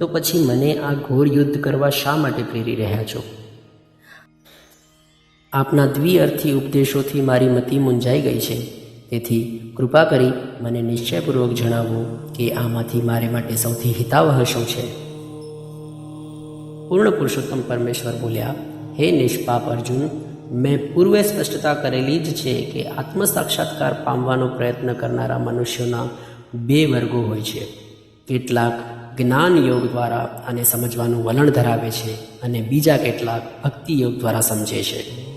તો પછી મને આ ઘોર યુદ્ધ કરવા શા માટે પ્રેરી રહ્યા છો? આપના દ્વિઅર્થી ઉપદેશોથી મારી મતિ મૂંઝાઈ ગઈ છે. તેથી કૃપા કરી મને નિશ્ચયપૂર્વક જણાવો કે આમાંથી મારે માટે સૌથી હિતાવહ શું છે? પૂર્ણ પુરુષોત્તમ પરમેશ્વર બોલ્યા, હે નિષ્પાપ અર્જુન, મેં પૂર્વે સ્પષ્ટતા કરેલી જ છે કે આત્મ સાક્ષાત્કાર પામવાનો પ્રયત્ન કરનારા મનુષ્યોના બે વર્ગો હોય છે. કેટલાક જ્ઞાન યોગ દ્વારા આને સમજવાનું વલણ ધરાવે છે અને બીજા કેટલાક ભક્તિ યોગ દ્વારા સમજે છે.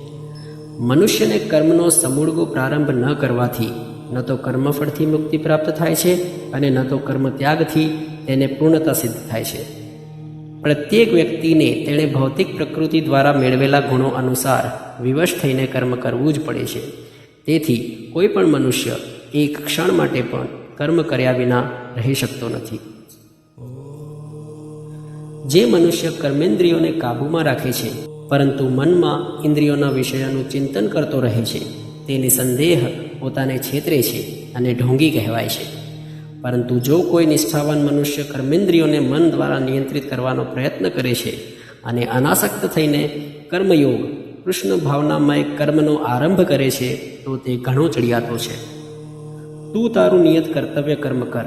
મનુષ્યને કર્મનો સમૂળગો પ્રારંભ ન કરવાથી ન તો કર્મફળથી મુક્તિ પ્રાપ્ત થાય છે અને ન તો કર્મ ત્યાગથી તેને પૂર્ણતા સિદ્ધ થાય છે. પ્રત્યેક વ્યક્તિને તેણે ભૌતિક પ્રકૃતિ દ્વારા મેળવેલા ગુણો અનુસાર વિવશ થઈને કર્મ કરવું જ પડે છે. તેથી કોઈ પણ મનુષ્ય એક ક્ષણ માટે પણ કર્મ કર્યા વિના રહી શકતો નથી. જે મનુષ્ય કર્મેન્દ્રિયોને કાબૂમાં રાખે છે, પરંતુ મનમાં ઇન્દ્રિયોના વિષયોનું ચિંતન કરતો રહે છે. તે નિસંદેહ પોતાને છેતરે છે અને ઢોંગી કહેવાય છે. પરંતુ જો કોઈ નિષ્ઠાવાન મનુષ્ય કર્મેન્દ્રિયોને મન દ્વારા નિયંત્રિત કરવાનો પ્રયત્ન કરે છે અને અનાસક્ત થઈને કર્મયોગ, કૃષ્ણ ભાવનામય કર્મનો આરંભ કરે છે, તો તે ઘણો ચડિયાતો છે. તું તારું નિયત કર્તવ્ય કર્મ કર,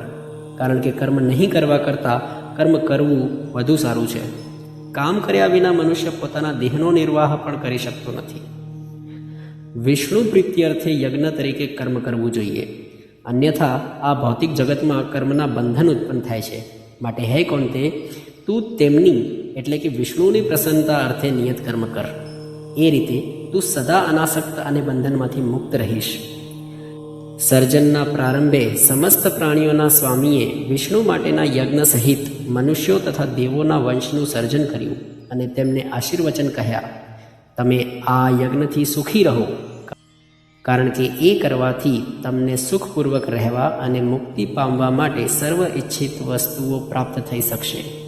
કારણ કે કર્મ નહીં કરવા કરતાં કર્મ કરવું વધુ સારું છે. કામ કર્યા વિના મનુષ્ય પોતાના દેહનો નિર્વાહ પણ કરી શકતો નથી. વિષ્ણુ પ્રીત્યર્થે યજ્ઞ તરીકે કર્મ કરવું જોઈએ. અન્યથા આ ભૌતિક જગતમાં કર્મના બંધન ઉત્પન્ન થાય છે. માટે હે કોણતે તું તેમની, એટલે કે વિષ્ણુની પ્રસન્નતા અર્થે નિયત કર્મ કર. એ રીતે તું સદા અનાસક્ત અને બંધનમાંથી મુક્ત રહીશ. સર્જનના પ્રારંભે સમસ્ત પ્રાણીઓના સ્વામીએ વિષ્ણુ માટેના યજ્ઞ સહિત મનુષ્યો તથા દેવોના વંશનું સર્જન કર્યું અને તેમને આશીર્વચન કહ્યા, તમે આ યજ્ઞથી સુખી રહો. કારણ કે એ કરવાથી તમને સુખપૂર્વક રહેવા અને મુક્તિ પામવા માટે સર્વ ઈચ્છિત વસ્તુઓ પ્રાપ્ત થઈ શકશે.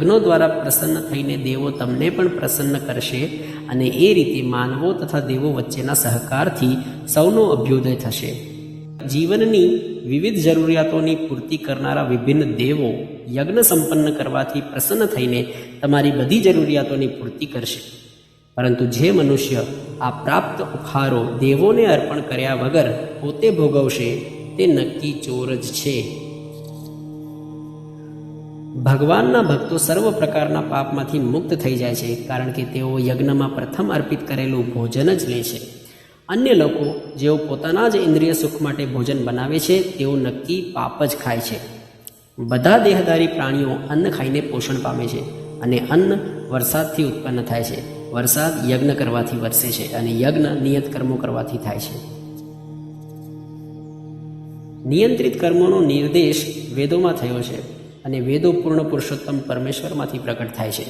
યજ્ઞો દ્વારા પ્રસન્ન થઈને દેવો તમને પણ પ્રસન્ન કરશે અને એ રીતે માનવો તથા દેવો વચ્ચેના સહકારથી સૌનો અભ્યુદય થશે. જીવનની વિવિધ જરૂરિયાતોની પૂર્તિ કરનારા વિભિન્ન દેવો યજ્ઞ સંપન્ન કરવાથી પ્રસન્ન થઈને તમારી બધી જરૂરિયાતોની પૂર્તિ કરશે. પરંતુ જે મનુષ્ય આ પ્રાપ્ત ઉપહારો દેવોને અર્પણ કર્યા વગર પોતે ભોગવશે, તે નક્કી ચોર જ છે. ભગવાનના ભક્તો સર્વ પ્રકારના પાપમાંથી મુક્ત થઈ જાય છે, કારણ કે તેઓ યજ્ઞમાં પ્રથમ અર્પિત કરેલું ભોજન જ લે છે. અન્ય લોકો જેઓ પોતાના જ ઇન્દ્રિય સુખ માટે ભોજન બનાવે છે, તેઓ નક્કી પાપ જ ખાય છે. બધા દેહધારી પ્રાણીઓ અન્ન ખાઈને પોષણ પામે છે અને અન્ન વરસાદથી ઉત્પન્ન થાય છે. વરસાદ યજ્ઞ કરવાથી વરસે છે અને યજ્ઞ નિયત કર્મો કરવાથી થાય છે. નિયંત્રિત કર્મોનો નિર્દેશ વેદોમાં થયો છે અને વેદો પૂર્ણ પુરુષોત્તમ પરમેશ્વરમાંથી પ્રકટ થાય છે.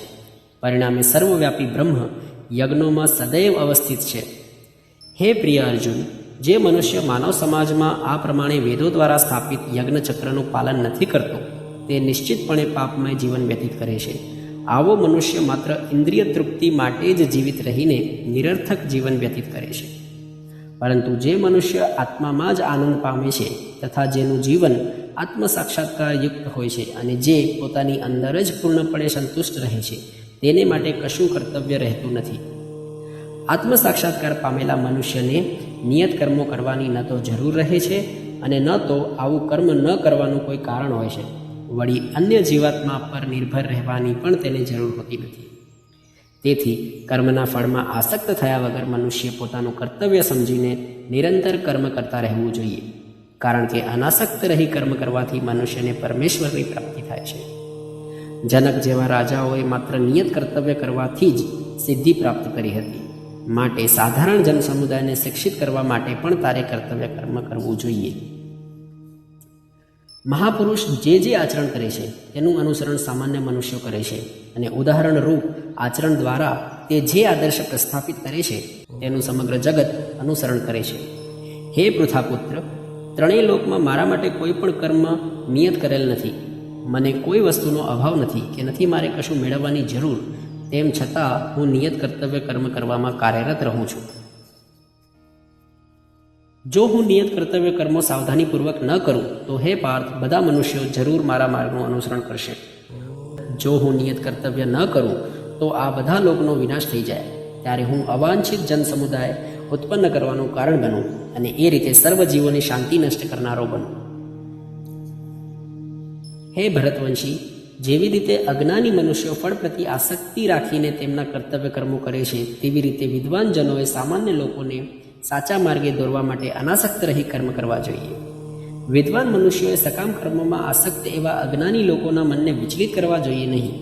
પરિણામે સર્વવ્યાપી બ્રહ્મ યજ્ઞોમાં સદૈવ અવસ્થિત છે. હે પ્રિય અર્જુન જે મનુષ્ય માનવ સમાજમાં આ પ્રમાણે વેદો દ્વારા સ્થાપિત યજ્ઞચક્રનું પાલન નથી કરતો, તે નિશ્ચિતપણે પાપમય જીવન વ્યતીત કરે છે. આવો મનુષ્ય માત્ર ઇન્દ્રિય તૃપ્તિ માટે જ જીવિત રહીને નિરર્થક જીવન વ્યતીત કરે છે. પરંતુ જે મનુષ્ય આત્મામાં જ આનંદ પામે છે તથા જેનું જીવન આત્મ સાક્ષાત્કાર હોય છે અને જે પોતાની અંદર જ પૂર્ણપણે સંતુષ્ટ રહે છે, તેને માટે કશું કર્તવ્ય રહેતું નથી. આત્મ સાક્ષાત્કાર પામેલા મનુષ્યને નિયત કર્મો કરવાની ન તો જરૂર રહે છે અને ન તો આવું કર્મ ન કરવાનું કોઈ કારણ હોય છે. વળી અન્ય જીવાત્મા પર નિર્ભર રહેવાની પણ તેને જરૂર હોતી નથી. તેથી કર્મના ફળમાં આસક્ત થયા વગર મનુષ્ય પોતાનું કર્તવ્ય સમજીને નિરંતર કર્મ કરતા રહેવું જોઈએ. કારણ કે અનાસક્ત રહી કર્મ કરવાથી મનુષ્યને પરમેશ્વરની પ્રાપ્તિ થાય છે. જનક જેવા રાજાઓએ માત્ર નિયત કર્તવ્ય કરવાથી જ સિદ્ધિ પ્રાપ્ત કરી હતી. માટે સાધારણ જનસમુદાયને શિક્ષિત કરવા માટે પણ તારે કર્તવ્ય કર્મ કરવું જોઈએ. મહાપુરુષ જે જે આચરણ કરે છે, તેનું અનુસરણ સામાન્ય મનુષ્યો કરે છે અને ઉદાહરણરૂપ આચરણ દ્વારા તે જે આદર્શ પ્રસ્થાપિત કરે છે, તેનું સમગ્ર જગત અનુસરણ કરે છે. હે પૃથાપુત્ર, ત્રણેય લોકમાં મારા માટે કોઈ પણ કર્મ નિયત કરેલ નથી. મને કોઈ વસ્તુનો અભાવ નથી કે નથી મારે કશું મેળવવાની જરૂર તેમ છતાં હું નિયત કર્તવ્ય કર્મ કરવામાં કાર્યરત રહું છું. જો હું નિયત કર્તવ્ય કર્મો સાવધાનીપૂર્વક ન કરું, તો હે પાર્થ, બધા મનુષ્યો જરૂર મારા માર્ગનું અનુસરણ કરશે. જો હું નિયત કર્તવ્ય ન કરું, તો આ બધા લોકનો વિનાશ થઈ જાય. ત્યારે હું અવાંછિત જન સમુદાય ઉત્પન્ન કરવાનું કારણ બનું અને એ રીતે સર્વ જીવોની શાંતિ નષ્ટ કરનારો બનું. હે ભરતવંશી જેવી રીતે અજ્ઞાની મનુષ્યો ફળ પ્રતિ આસક્તિ રાખીને તેમના કર્તવ્ય કર્મો કરે છે, તેવી રીતે વિદ્વાનજનોએ સામાન્ય લોકોને સાચા માર્ગે દોરવા માટે અનાસક્ત રહી કર્મ કરવા જોઈએ. વિદ્વાન મનુષ્યોએ સકામ કર્મોમાં આસક્ત એવા અજ્ઞાની લોકોના મનને વિચલિત કરવા જોઈએ નહીં.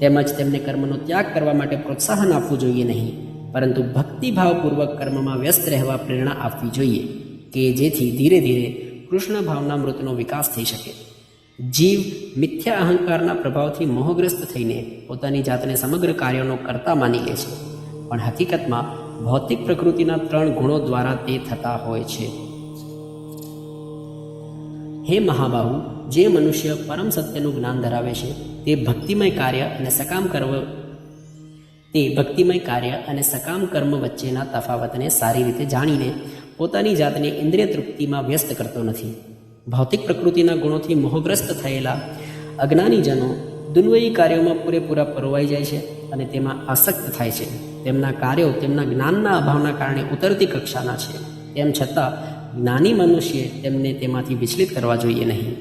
તેમજ તેમને કર્મનો ત્યાગ કરવા માટે પ્રોત્સાહન આપવું જોઈએ નહીં. પરંતુ ભક્તિભાવપૂર્વક કર્મમાં વ્યસ્ત રહેવા પ્રેરણા આપવી જોઈએ, કે જેથી ધીરે ધીરે કૃષ્ણ ભાવના મૃતનો વિકાસ થઈ શકે. જીવ મિથ્યા અહંકારના પ્રભાવથી મોહગ્રસ્ત થઈને પોતાની જાતને સમગ્ર કાર્યોનો કરતા માની લે છે. પણ હકીકતમાં ભૌતિક પ્રકૃતિના ત્રણ ગુણો દ્વારા તે થતા હોય છે. હે મહાબાહુ, જે મનુષ્ય પરમ સત્યનું જ્ઞાન ધરાવે છે, તે ભક્તિમય કાર્ય અને સકામ કર્મ તે ભક્તિમય કાર્ય અને સકામ કર્મ વચ્ચેના તફાવતને સારી રીતે જાણીને પોતાની જાતને ઇન્દ્રિય તૃપ્તિમાં વ્યસ્ત કરતો નથી. ભૌતિક પ્રકૃતિના ગુણોથી મોહગ્રસ્ત થયેલા અજ્ઞાનીજનો દુન્વયી કાર્યોમાં પૂરેપૂરા પરોવાઈ જાય છે અને તેમાં આસક્ત થાય છે. તેમના કાર્યો તેમના જ્ઞાનના અભાવના કારણે ઉતરતી કક્ષાના છે. તેમ છતાં, જ્ઞાની મનુષ્યે તેમને તેમાંથી વિચલિત કરવા જોઈએ નહીં.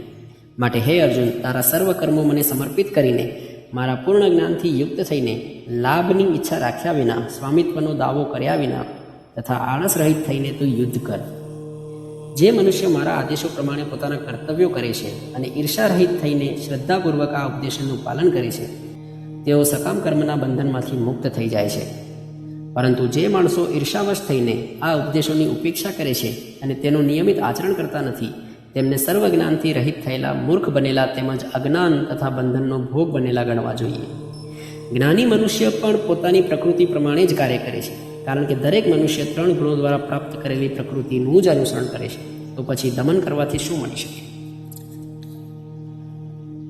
માટે હે અર્જુન, તારા સર્વ કર્મો મને સમર્પિત કરીને, મારા પૂર્ણ જ્ઞાનથી યુક્ત થઈને લાભની ઈચ્છા રાખ્યા વિના, સ્વામિત્વનો દાવો કર્યા વિના તથા આળસ રહિત થઈને તું યુદ્ધ કર. જે મનુષ્ય મારા આદેશો પ્રમાણે પોતાના કર્તવ્યો કરે છે અને ઈર્ષારહિત થઈને શ્રદ્ધાપૂર્વક આ ઉપદેશનનું પાલન કરે છે, તેઓ સકામ કર્મના બંધનમાંથી મુક્ત થઈ જાય છે. પરંતુ જે માણસો ઈર્ષાવશ થઈને આ ઉપદેશોની ઉપેક્ષા કરે છે અને તેનું નિયમિત આચરણ કરતા નથી, તેમને સર્વ જ્ઞાનથી રહિત થયેલા મૂર્ખ બનેલા તેમજ અજ્ઞાન તથા બંધનનો ભોગ બનેલા ગણવા જોઈએ. જ્ઞાની મનુષ્ય પણ પોતાની પ્રકૃતિ પ્રમાણે જ કાર્ય કરે છે. કારણ કે દરેક મનુષ્ય ત્રણ ગુણો દ્વારા પ્રાપ્ત કરેલી પ્રકૃતિનું જ અનુસરણ કરે છે. તો પછી દમન કરવાથી શું મળી શકે?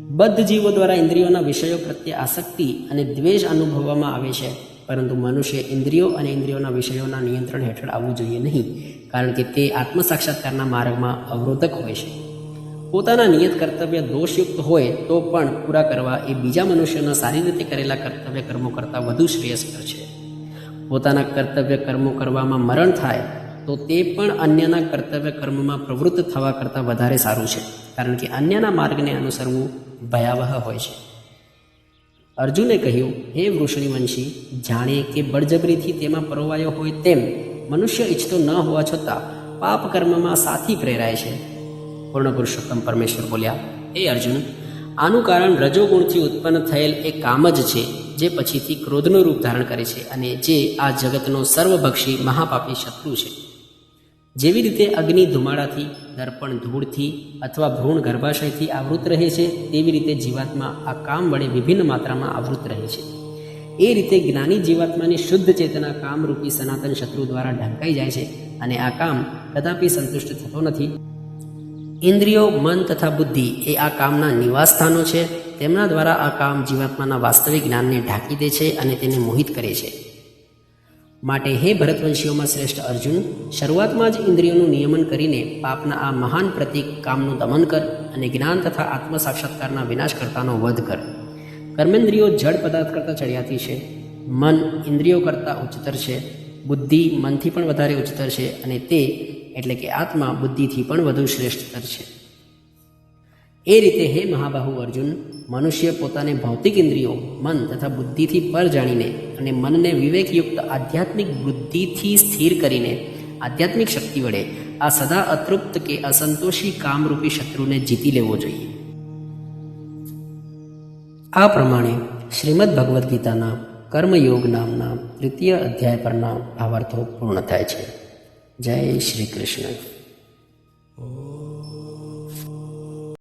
બદ્ધ જીવો દ્વારા ઇન્દ્રિયોના વિષયો પ્રત્યે આસક્તિ અને દ્વેષ અનુભવવામાં આવે છે. પરંતુ મનુષ્ય ઇન્દ્રિયો અને ઇન્દ્રિયોના વિષયોના નિયંત્રણ હેઠળ આવવું જોઈએ નહીં, કારણ કે તે આત્મ સાક્ષાત્કારના માર્ગમાં અવરોધક હોય છે. પોતાના નિયત કર્તવ્ય દોષયુક્ત હોય તો પણ પૂરા કરવા એ બીજા મનુષ્યોના સારી રીતે કરેલા કર્તવ્ય કર્મો કરતાં વધુ શ્રેયસ્કર છે. પોતાના કર્તવ્ય કર્મો કરવામાં મરણ થાય, તો તે પણ અન્યના કર્તવ્ય કર્મમાં પ્રવૃત્ત થવા કરતાં વધારે સારું છે. કારણ કે અન્યના માર્ગને અનુસરવું ભયાવહ હોય છે. અર્જુને કહ્યું, હે વૃષણિવંશી, જાણે કે બળજબરીથી તેમાં પરોવાયો હોય તેમ મનુષ્ય ઈચ્છતો ન હોવા છતાં પાપ કર્મમાં સાથી પ્રેરાય છે. પૂર્ણ પુરુષોત્તમ પરમેશ્વર બોલ્યા, હે અર્જુન, આનું કારણ રજોગુણથી ઉત્પન્ન થયેલ એક કામ જ છે. જે પછીથી ક્રોધનું રૂપ ધારણ કરે છે અને જે આ જગતનો સર્વભક્ષી મહાપાપી શત્રુ છે. જેવી રીતે અગ્નિ ધુમાડાથી, દર્પણ ધૂળથી અથવા ભ્રૂણ ગર્ભાશયથી આવૃત રહે છે, તેવી રીતે જીવાત્મા આ કામ વડે વિભિન્ન માત્રામાં આવૃત રહે છે. એ રીતે જ્ઞાની જીવાત્માની શુદ્ધ ચેતના કામરૂપી સનાતન શત્રુ દ્વારા ઢંકાઈ જાય છે અને આ કામ કદાપી સંતુષ્ટ થતો નથી. ઇન્દ્રિયો, મન તથા બુદ્ધિ એ આ કામના નિવાસ સ્થાનો છે તેમના દ્વારા આ કામ જીવાત્માના વાસ્તવિક જ્ઞાનને ઢાંકી દે છે અને તેને મોહિત કરે છે. માટે હે ભરતવંશીઓમાં શ્રેષ્ઠ અર્જુન, શરૂઆતમાં જ ઇન્દ્રિયોનું નિયમન કરીને પાપના આ મહાન પ્રતિક કામનું દમન કર અને જ્ઞાન તથા આત્મ સાક્ષાત્કારના વિનાશ કરતાનો વધ કર. કર્મેન્દ્રિયો જડ પદાર્થ કરતાં ચડિયાતી છે, મન ઇન્દ્રિયો કરતાં ઉચ્ચતર છે, બુદ્ધિ મનથી પણ વધારે ઉચ્ચતર છે અને તે એટલે કે આત્મા બુદ્ધિથી પણ વધુ શ્રેષ્ઠતર છે. એ રીતે હે મહાબાહુ અર્જુન, મનુષ્ય પોતાને ભૌતિક ઇન્દ્રિયો, મન તથા બુદ્ધિથી પર જાણીને અને મનને વિવેકયુક્ત આધ્યાત્મિક બુદ્ધિથી સ્થિર કરીને આધ્યાત્મિક શક્તિ વડે આ સદા અતૃપ્ત કે અસંતોષી કામરૂપી શત્રુને જીતી લેવો જોઈએ. આ પ્રમાણે શ્રીમદ ભગવદ્ ગીતાના કર્મયોગ નામના તૃતીય અધ્યાય પરના ભાવાર્થો પૂર્ણ થાય છે. જય શ્રી કૃષ્ણ.